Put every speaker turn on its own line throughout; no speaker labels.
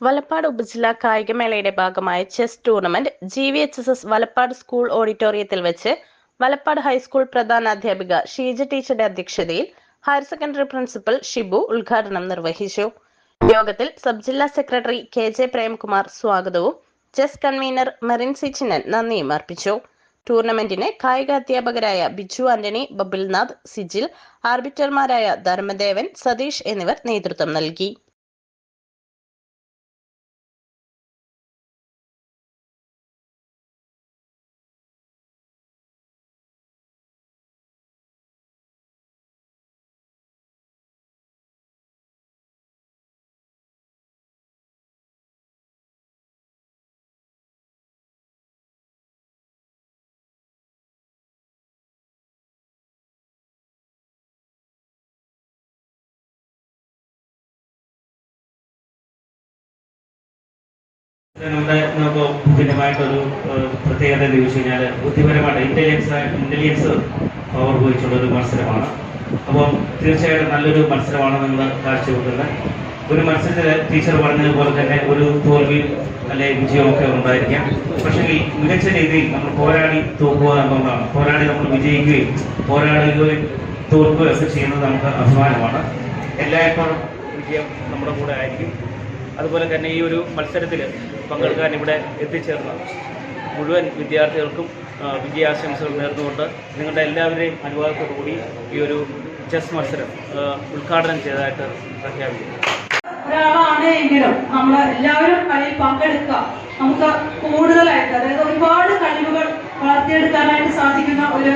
വലപ്പാട് ഉപജില്ലാ കായികമേളയുടെ ഭാഗമായ chess tournament G V H S S Valappad school ഓഡിറ്റോറിയത്തിൽ വെച്ച് വലപ്പാട് ഹൈസ്കൂൾ പ്രധാന അധ്യാപിക ഷീജ ടീച്ചറുടെ അധ്യക്ഷതയിൽ ഹയർ സെക്കൻഡറി പ്രിൻസിപ്പൽ ഷിബു ഉദ്ഘാടനം നിർവഹിച്ചു. യോഗത്തിൽ സബ് ജില്ലാ സെക്രട്ടറി കെ ജെ പ്രേംകുമാർ സ്വാഗതവും ചെസ് കൺവീനർ മെറിൻ സിച്ചിനൻ നന്ദിയും അർപ്പിച്ചു. ടൂർണമെന്റിന് കായിക അധ്യാപകരായ ബിജു ആന്റണി ബബിൽനാഥ് സിജിൽ ആർബിറ്റർമാരായ ധർമ്മദേവൻ സതീഷ് എന്നിവർ നേതൃത്വം നൽകി.
നമ്മുടെ നമുക്ക് ഭിന്നമായിട്ടൊരു പ്രത്യേകത എന്ന് ചോദിച്ചു കഴിഞ്ഞാൽ ബുദ്ധിപരമായിട്ട് ഇന്റലിജൻസ് ഇന്റലിജൻസ് പവർ ഉപയോഗിച്ചുള്ള ഒരു മത്സരമാണ്. അപ്പോൾ തീർച്ചയായിട്ടും നല്ലൊരു മത്സരമാണ് നിങ്ങൾ കാഴ്ചവെക്കുന്നത്. ഒരു മത്സരത്തിൽ ടീച്ചർ പറഞ്ഞതുപോലെ തന്നെ ഒരു തോൽവി അല്ലെങ്കിൽ വിജയമൊക്കെ ഉണ്ടായിരിക്കാം. പക്ഷേ മികച്ച രീതിയിൽ നമ്മൾ പോരാടി തോക്കുക എന്നുള്ളതാണ്. പോരാടി നമ്മൾ വിജയിക്കുകയും പോരാടുകയും തോൽക്കുകയും ഒക്കെ ചെയ്യുന്നത് നമുക്ക് അഭിമാനമാണ്. എല്ലായ്പ്പോഴും വിജയം നമ്മുടെ കൂടെ ആയിരിക്കും. അതുപോലെ തന്നെ ഈ ഒരു മത്സരത്തിൽ പങ്കെടുക്കാൻ ഇവിടെ എത്തിച്ചേർന്ന മുഴുവൻ വിദ്യാർത്ഥികൾക്കും വിജയാശംസകൾ നേർന്നുകൊണ്ട് നിങ്ങളുടെ എല്ലാവരുടെയും അനുവാദത്തോടുകൂടി ഈ ഒരു ചെസ് മത്സരം ഉദ്ഘാടനം ചെയ്തതായിട്ട് പ്രഖ്യാപിക്കുന്നു.
ഒരാളാണ് എങ്കിലും നമ്മൾ എല്ലാവരും കളിയിൽ പങ്കെടുക്കുക. നമുക്ക് കൂടുതലായിട്ട് അതായത് ഒരുപാട് കഴിവുകൾ വളർത്തിയെടുക്കാനായിട്ട് സാധിക്കുന്ന ഒരു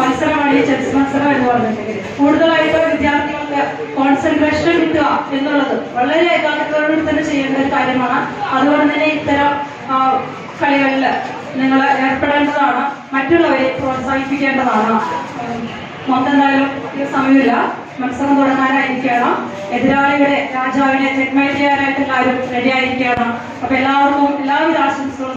മത്സരമാണ് ഈ ചെസ് മത്സരം എന്ന് പറഞ്ഞിട്ടുണ്ടെങ്കിൽ. കൂടുതലായിട്ട് വിദ്യാർത്ഥികൾക്ക് കോൺസെൻട്രേഷൻ എന്നുള്ളത്. വളരെ ഏകാഗ്രതയോടുകൂടി തന്നെ ചെയ്യേണ്ട ഒരു കാര്യമാണ്. അതുകൊണ്ട് തന്നെ ഇത്തരം കളികളിൽ നിങ്ങൾ ഏർപ്പെടേണ്ടതാണ്. മറ്റുള്ളവരെ പ്രോത്സാഹിപ്പിക്കേണ്ടതാണ്. മൊത്തം എന്തായാലും സമയമില്ല. മത്സരം തുടങ്ങാനായിരിക്കണം എതിരാളികളെ രാജാവിനെ ചെക്ക്മേറ്റ് ചെയ്യാനായിട്ട് എല്ലാവരും റെഡി ആയിരിക്കണം അപ്പൊ എല്ലാവർക്കും എല്ലാവിധ ആശംസകളും